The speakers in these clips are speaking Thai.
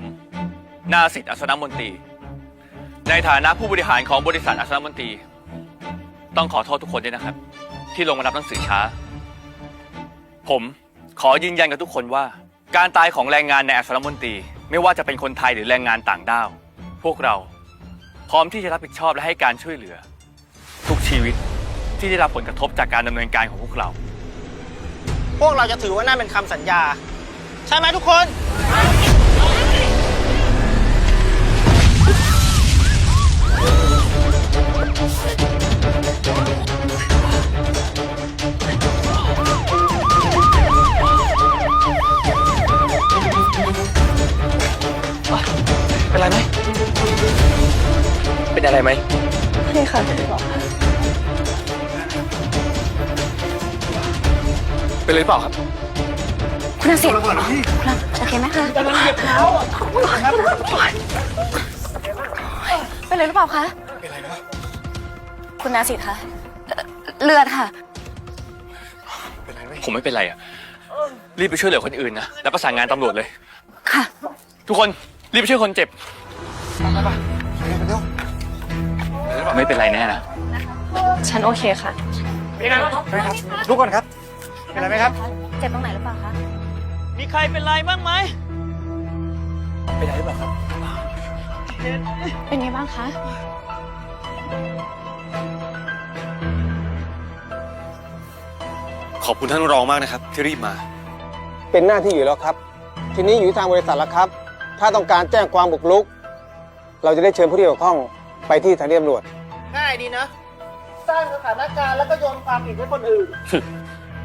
ม นาสิทธิ์อัศนมนตรี ในฐานะผู้บริหารของบริษัทอัศนมนตรี ต้องขอโทษทุกคนด้วยนะครับ ที่ลงมารับหนังสือช้า ผมขอยืนยันกับทุกคนว่า การตายของแรงงานในอัศนมนตรี ไม่ว่าจะเป็นคนไทยหรือแรงงานต่างด้าว พวกเราพร้อมที่จะรับผิดชอบและให้การช่วยเหลือ ทุกชีวิตที่ได้รับผลกระทบจากการดำเนินการของพวกเรา พวกเราจะถือว่านั่นเป็นคำสัญญา ใช่ไหมทุกคน เป็นไรไหม เป็นอะไรไหมนี่ค่ะเป็นเลยหรือเปล่าครับ คุณอาเสร็จคุณอาโอเคไหมคะเป็นเลยหรือเปล่าคะ เป็นไรนะคุณนาสิทธิ์คะเอ่อเลือดค่ะผมไม่เป็นไรอะ รีบไปช่วยเหลือคนอื่นนะ แล้วประสานงานตำรวจเลย ค่ะ ทุกคน รีบไปช่วยคนเจ็บ ไม่เป็นไรแน่นะ ฉันโอเคค่ะทุกคนครับ เป็นไรไหมครับ เจ็บตรงไหนหรือเปล่าคะ มีใครเป็นไรบ้างไหม เป็นไรหรือเปล่าครับ เป็นไงบ้างคะ ขอบคุณท่านรองมากนะครับ ที่รีบมา เป็นหน้าที่อยู่แล้วครับ ทีนี้อยู่ที่ทางบริษัทแล้วครับ ถ้าต้องการแจ้งความบุกรุก เราจะได้เชิญผู้ที่เกี่ยวข้องไปที่สถานีตำรวจ ง่ายดีนะ สร้างสถานการณ์แล้วก็โยนความผิดให้คนอื่น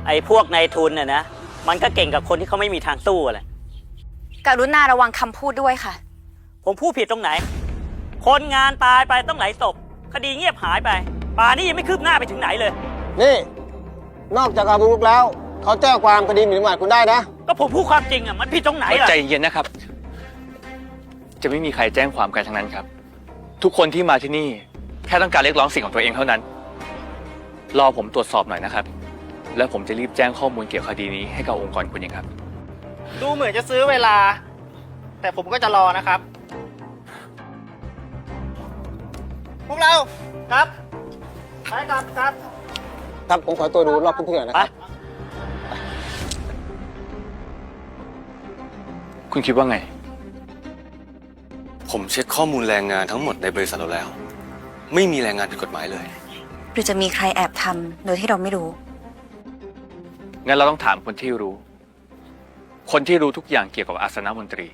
ไอ้พวกนายทุนน่ะนะ มันก็เก่งกับคนที่เขาไม่มีทางสู้แหละกรุณาระวังคำพูดด้วยค่ะ ผมพูดผิดตรงไหน คนงานตายไปต้องหลายศพคดีเงียบหายไป ป่านนี้ยังไม่คืบหน้าไปถึงไหนเลย นี่ นอกจากการบุกรุกแล้ว เขาแจ้งความคดีหมิ่นประมาทคุณได้นะ ก็ผมพูดความจริงอะมันผิดตรงไหนล่ะ ใจเย็นนะครับ จะไม่มีใครแจ้งความกันทั้งนั้นครับ ทุกคนที่มาที่นี่แค่ต้องการเรียกร้องสิ่งของตัวเองเท่านั้น รอผมตรวจสอบหน่อยนะครับ แล้วผมจะรีบแจ้งข้อมูลเกี่ยวกับคดีนี้ให้กับองค์กรคุณเองครับ ดูเหมือนจะซื้อเวลา แต่ผมก็จะรอนะครับ พวกเราครับไปครับครับ ครับผมขอตัวดูรอบพื้นที่หน่อยนะไปครับ คุณคิดว่าไง ผมเช็คข้อมูลแรงงานทั้งหมดในบริษัทเราแล้ว ไม่มีแรงงานผิดกฎหมายเลย หรือจะมีใครแอบทำโดยที่เราไม่รู้ งั้นเราต้องถามคนที่รู้ คนที่รู้ทุกอย่างเกี่ยวกับอาสนมนตรี